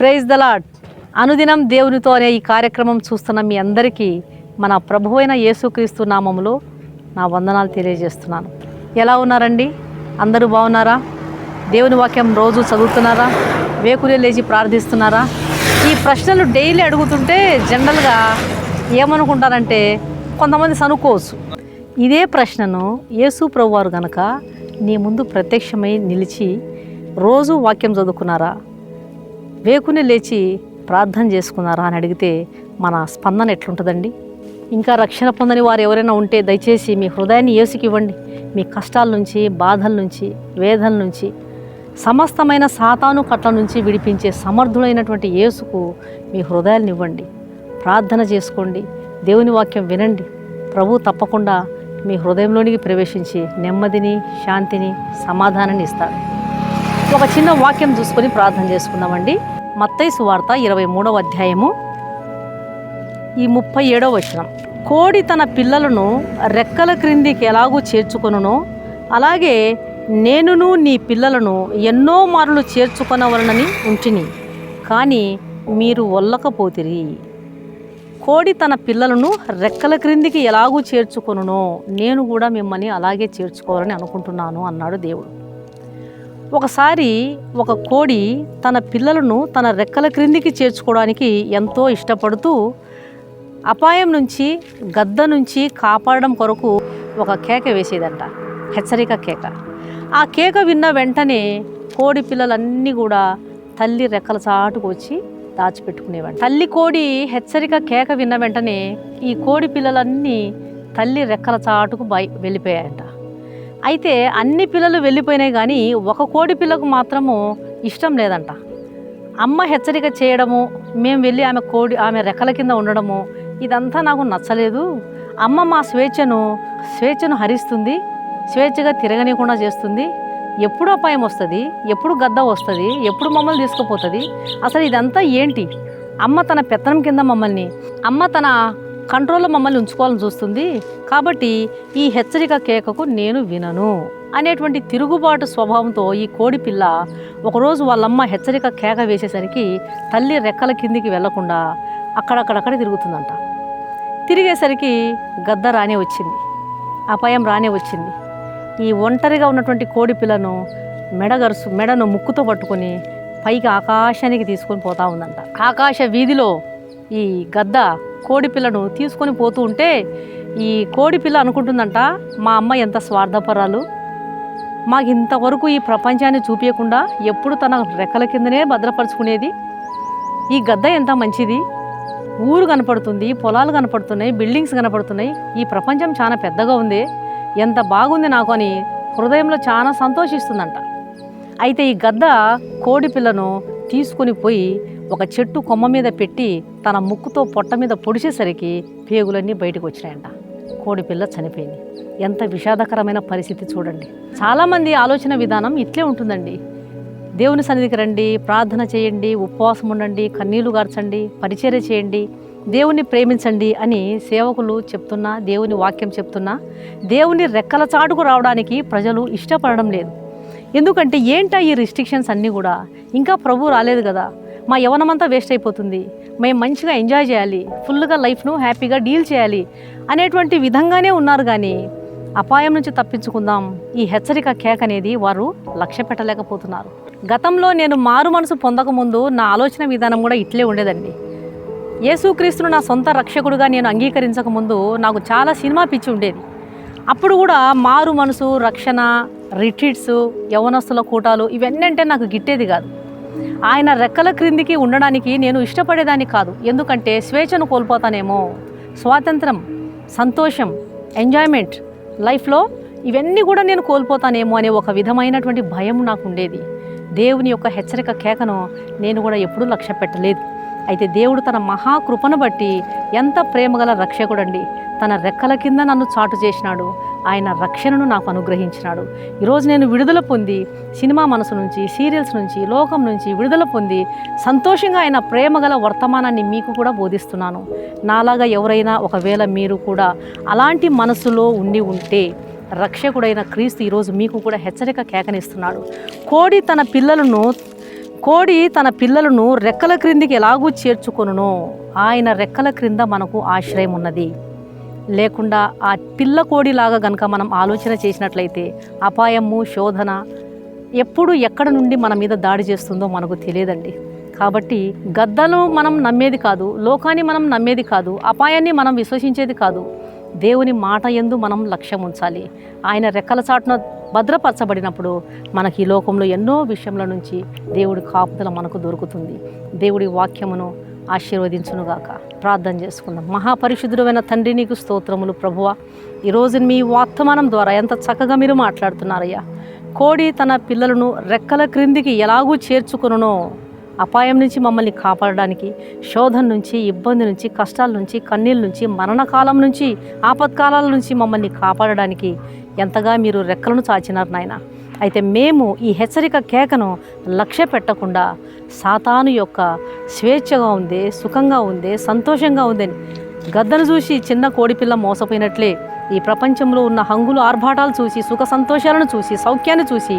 Praise the lord అనుదినం దేవునితో అనే ఈ కార్యక్రమం చూస్తున్న మీ అందరికీ మన ప్రభువైన యేసుక్రీస్తు నామములో నా వందనాలు తెలియజేస్తున్నాను. ఎలా ఉన్నారండి? అందరూ బాగున్నారా? దేవుని వాక్యం రోజు చదువుతున్నారా? వేకులే లేచి ప్రార్థిస్తున్నారా? ఈ ప్రశ్నలు డైలీ అడుగుతుంటే జనరల్గా ఏమనుకుంటారంటే కొంతమంది సనుకోవచ్చు. ఇదే ప్రశ్నను యేసు ప్రభు వారు గనక నీ ముందు ప్రత్యక్షమై నిలిచి రోజు వాక్యం చదువుకున్నారా? వేకుని లేచి ప్రార్థన చేసుకున్నారా అని అడిగితే మన స్పందన ఎట్లుంటుందండి? ఇంకా రక్షణ పొందని వారు ఎవరైనా ఉంటే దయచేసి మీ హృదయాన్ని యేసుకి ఇవ్వండి. మీ కష్టాల నుంచి బాధల నుంచి వేదల నుంచి సమస్తమైన సాతాను కట్ల నుంచి విడిపించే సమర్థుడైనటువంటి యేసుకు మీ హృదయాలను ఇవ్వండి. ప్రార్థన చేసుకోండి. దేవుని వాక్యం వినండి. ప్రభు తప్పకుండా మీ హృదయంలోనికి ప్రవేశించి నెమ్మదిని శాంతిని సమాధానాన్ని ఇస్తాడు. ఒక చిన్న వాక్యం చూసుకొని ప్రార్థన చేసుకుందామండి. మత్తయి సువార్త ఇరవై మూడవ అధ్యాయము ఈ ముప్పై ఏడవ వచనం. కోడి తన పిల్లలను రెక్కల క్రిందికి ఎలాగూ చేర్చుకొనునో అలాగే నేనును నీ పిల్లలను ఎన్నో మార్లు చేర్చుకొనవలనని ఉంటిని కానీ మీరు ఒల్లకపోతిరి కోడి తన పిల్లలను రెక్కల క్రిందికి ఎలాగూ చేర్చుకొనునో నేను కూడా మిమ్మల్ని అలాగే చేర్చుకోవాలని అనుకుంటున్నాను అన్నాడు దేవుడు. ఒకసారి ఒక కోడి తన పిల్లలను తన రెక్కల క్రిందికి చేర్చుకోవడానికి ఎంతో ఇష్టపడుతూ అపాయం నుంచి గద్ద నుంచి కాపాడడం కొరకు ఒక కేక వేసేదంట. హెచ్చరిక కేక. ఆ కేక విన్న వెంటనే కోడి పిల్లలన్నీ కూడా తల్లి రెక్కల చాటుకు వచ్చి దాచిపెట్టుకునేవాడు తల్లి కోడి హెచ్చరిక కేక విన్న వెంటనే ఈ కోడి పిల్లలన్నీ తల్లి రెక్కల చాటుకు బయ వెళ్ళిపోయాయంట. అయితే అన్ని పిల్లలు వెళ్ళిపోయినాయి కానీ ఒక కోడి పిల్లకు మాత్రము ఇష్టం లేదంట. అమ్మ హెచ్చరిక చేయడము మేము వెళ్ళి ఆమె కోడి ఆమె రెక్కల కింద ఉండడము ఇదంతా నాకు నచ్చలేదు. అమ్మ మా స్వేచ్ఛను స్వేచ్ఛను హరిస్తుంది స్వేచ్ఛగా తిరగనీయకుండా చేస్తుంది. ఎప్పుడు అపాయం వస్తుంది ఎప్పుడు గద్ద వస్తుంది ఎప్పుడు మమ్మల్ని తీసుకుపోతుంది అసలు ఇదంతా ఏంటి? అమ్మ తన పెత్తనం కింద మమ్మల్ని అమ్మ తన కంట్రోల్లో మమ్మల్ని ఉంచుకోవాలని చూస్తుంది కాబట్టి ఈ హెచ్చరిక కేకకు నేను వినను అనేటువంటి తిరుగుబాటు స్వభావంతో ఈ కోడి పిల్ల ఒకరోజు వాళ్ళమ్మ హెచ్చరిక కేక వేసేసరికి తల్లి రెక్కల కిందికి వెళ్ళకుండా అక్కడక్కడక్కడ తిరుగుతుందంట. తిరిగేసరికి గద్ద రానే వచ్చింది. అపాయం రానే వచ్చింది. ఈ ఒంటరిగా ఉన్నటువంటి కోడి పిల్లను మెడగరుసు మెడను ముక్కుతో పట్టుకొని పైకి ఆకాశానికి తీసుకొని పోతా ఉందంట. ఆకాశ వీధిలో ఈ గద్ద కోడి పిల్లను తీసుకొని పోతూ ఉంటే ఈ కోడి పిల్ల అనుకుంటుందంట మా అమ్మ ఎంత స్వార్థపరాలు. మాకు ఇంతవరకు ఈ ప్రపంచాన్ని చూపించకుండా ఎప్పుడు తన రెక్కల కిందనే భద్రపరుచుకునేది. ఈ గద్ద ఎంత మంచిది. ఊరు కనపడుతుంది పొలాలు కనపడుతున్నాయి బిల్డింగ్స్ కనపడుతున్నాయి. ఈ ప్రపంచం చాలా పెద్దగా ఉంది. ఎంత బాగుంది నాకు అని హృదయంలో చాలా సంతోషిస్తుందంట. అయితే ఈ గద్ద కోడి పిల్లను పోయి ఒక చెట్టు కొమ్మ మీద పెట్టి తన ముక్కుతో పొట్ట మీద పొడిచేసరికి పేగులన్నీ బయటకు వచ్చినాయంట. కోడి పిల్ల చనిపోయింది. ఎంత విషాదకరమైన పరిస్థితి చూడండి. చాలామంది ఆలోచన విధానం ఇట్లే ఉంటుందండి. దేవుని సన్నిధికి రండి ప్రార్థన చేయండి ఉపవాసం ఉండండి కన్నీళ్ళు గార్చండి పరిచర్య చేయండి దేవుని ప్రేమించండి అని సేవకులు చెప్తున్నా దేవుని వాక్యం చెప్తున్నా దేవుని రెక్కల చాటుకు రావడానికి ప్రజలు ఇష్టపడడం లేదు. ఎందుకంటే ఏంటా ఈ రిస్ట్రిక్షన్స్ అన్నీ కూడా? ఇంకా ప్రభు రాలేదు కదా? మా యవనమంతా వేస్ట్ అయిపోతుంది. మేము మంచిగా ఎంజాయ్ చేయాలి. ఫుల్గా లైఫ్ను హ్యాపీగా డీల్ చేయాలి అనేటువంటి విధంగానే ఉన్నారు కానీ అపాయం నుంచి తప్పించుకుందాం. ఈ హెచ్చరిక కేక్ అనేది వారు లక్ష్య పెట్టలేకపోతున్నారు. గతంలో నేను మారు మనసు పొందకముందు నా ఆలోచన విధానం కూడా ఇట్లే ఉండేదండి. యేసుక్రీస్తును నా సొంత రక్షకుడుగా నేను అంగీకరించకముందు నాకు చాలా సినిమా పిచ్చి ఉండేది. అప్పుడు కూడా మారు మనసు రక్షణ రిట్రీట్స్ యవనస్తుల కూటాలు ఇవన్నీ అంటే నాకు గిట్టేది కాదు. ఆయన రెక్కల క్రిందికి ఉండడానికి నేను ఇష్టపడేదాన్ని కాదు. ఎందుకంటే స్వేచ్ఛను కోల్పోతానేమో. స్వాతంత్రం సంతోషం ఎంజాయ్మెంట్ లైఫ్లో ఇవన్నీ కూడా నేను కోల్పోతానేమో అనే ఒక విధమైనటువంటి భయం నాకు ఉండేది దేవుని యొక్క హెచ్చరిక కేకను నేను కూడా ఎప్పుడూ లక్ష్య పెట్టలేదు. అయితే దేవుడు తన మహాకృపను బట్టి ఎంత ప్రేమగల రక్షకుడండి. తన రెక్కల కింద నన్ను చాటు చేసినాడు. ఆయన రక్షణను నాకు అనుగ్రహించినాడు. ఈరోజు నేను విడుదల పొంది సినిమా మనసు నుంచి సీరియల్స్ నుంచి లోకం నుంచి విడుదల పొంది సంతోషంగా ఆయన ప్రేమగల వర్తమానాన్ని మీకు కూడా బోధిస్తున్నాను. నాలాగా ఎవరైనా ఒకవేళ మీరు కూడా అలాంటి మనసులో ఉండి ఉంటే రక్షకుడైన క్రీస్తు ఈరోజు మీకు కూడా హెచ్చరిక కేకనిస్తున్నాడు. కోడి తన పిల్లలను కోడి తన పిల్లలను రెక్కల క్రిందికి ఎలాగూ చేర్చుకొనునో. ఆయన రెక్కల క్రింద మనకు ఆశ్రయం ఉన్నది లేకుండా ఆ పిల్ల కోడిలాగా గనక మనం ఆలోచన చేసినట్లయితే అపాయము శోధన ఎప్పుడు ఎక్కడ నుండి మన మీద దాడి చేస్తుందో మనకు తెలియదండి. కాబట్టి గద్దను మనం నమ్మేది కాదు లోకాన్ని మనం నమ్మేది కాదు అపాయాన్ని మనం విశ్వసించేది కాదు. దేవుని మాట ఎందు మనం లక్ష్యం ఉంచాలి. ఆయన రెక్కల చాటున భద్రపరచబడినప్పుడు మనకి ఈ లోకంలో ఎన్నో విషయముల నుంచి దేవుడి కాపుదల మనకు దొరుకుతుంది. దేవుడి వాక్యమును ఆశీర్వదించునుగాక. ప్రార్థన చేసుకుందాం. మహాపరిశుద్ధుడైన తండ్రి నీకు స్తోత్రములు ప్రభువ. ఈరోజు మీ వర్తమానం ద్వారా ఎంత చక్కగా మీరు మాట్లాడుతున్నారయ్యా. కోడి తన పిల్లలను రెక్కల క్రిందికి ఎలాగూ చేర్చుకునో అపాయం నుంచి మమ్మల్ని కాపాడడానికి శోధన నుంచి ఇబ్బంది నుంచి కష్టాల నుంచి కన్నీళ్ళ నుంచి మరణకాలం నుంచి ఆపత్కాలాల నుంచి మమ్మల్ని కాపాడడానికి ఎంతగా మీరు రెక్కలను చాచినారు నాయన. అయితే మేము ఈ హెచ్చరిక కేకను లక్ష్య పెట్టకుండా సాతాను యొక్క స్వేచ్ఛగా ఉంది సుఖంగా ఉంది సంతోషంగా ఉందని గద్దను చూసి చిన్న కోడిపిల్ల మోసపోయినట్లే. ఈ ప్రపంచంలో ఉన్న హంగులు ఆర్భాటాలు చూసి సుఖ సంతోషాలను చూసి సౌఖ్యాన్ని చూసి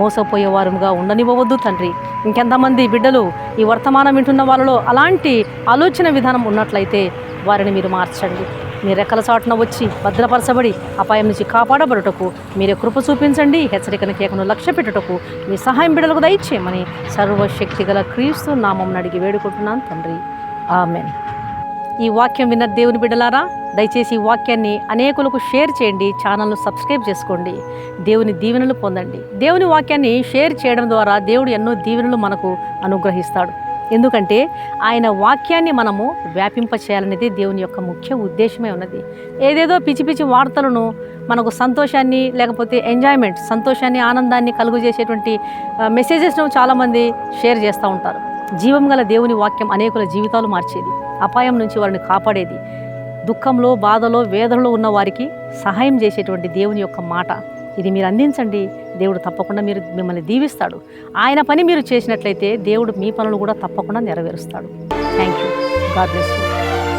మోసపోయేవారుగా ఉండనివ్వవద్దు తండ్రి. ఇంకెంతమంది బిడ్డలు ఈ వర్తమానం వింటున్న వాళ్ళలో అలాంటి ఆలోచన విధానం ఉన్నట్లయితే వారిని మీరు మార్చండి. మీ రెక్కల చాటున వచ్చి భద్రపరచబడి అపాయం నుంచి కాపాడబడుటకు మీరే కృప చూపించండి. హెచ్చరికను కేకను లక్ష్య పెట్టుటకు మీ సహాయం బిడలకు దయచేయమని సర్వశక్తి గల క్రీస్తు నామం అడిగి వేడుకుంటున్నాను తండ్రి. ఆమెన్. ఈ వాక్యం విన్న దేవుని బిడ్డలారా దయచేసి ఈ వాక్యాన్ని అనేకులకు షేర్ చేయండి ఛానల్ను సబ్స్క్రైబ్ చేసుకోండి దేవుని దీవెనలు పొందండి. దేవుని వాక్యాన్ని షేర్ చేయడం ద్వారా దేవుడు ఎన్నో దీవెనలు మనకు అనుగ్రహిస్తాడు. ఎందుకంటే ఆయన వాక్యాన్ని మనము వ్యాపింప చేయాలనేది దేవుని యొక్క ముఖ్య ఉద్దేశమే ఉన్నది. ఏదేదో పిచ్చి పిచ్చి వార్తలను మనకు సంతోషాన్ని లేకపోతే ఎంజాయ్మెంట్ సంతోషాన్ని ఆనందాన్ని కలుగు చేసేటువంటి మెసేజెస్ను చాలామంది షేర్ చేస్తూ ఉంటారు. జీవం గల దేవుని వాక్యం అనేకుల జీవితాలు మార్చేది. అపాయం నుంచి వారిని కాపాడేది. దుఃఖంలో బాధలో వేదనలో ఉన్న వారికి సహాయం చేసేటువంటి దేవుని యొక్క మాట. ఇది మీరు అందించండి. దేవుడు తప్పకుండా మీరు మిమ్మల్ని దీవిస్తాడు. ఆయన పని మీరు చేసినట్లయితే దేవుడు మీ పనులు కూడా తప్పకుండా నెరవేరుస్తాడు. Thank you God bless you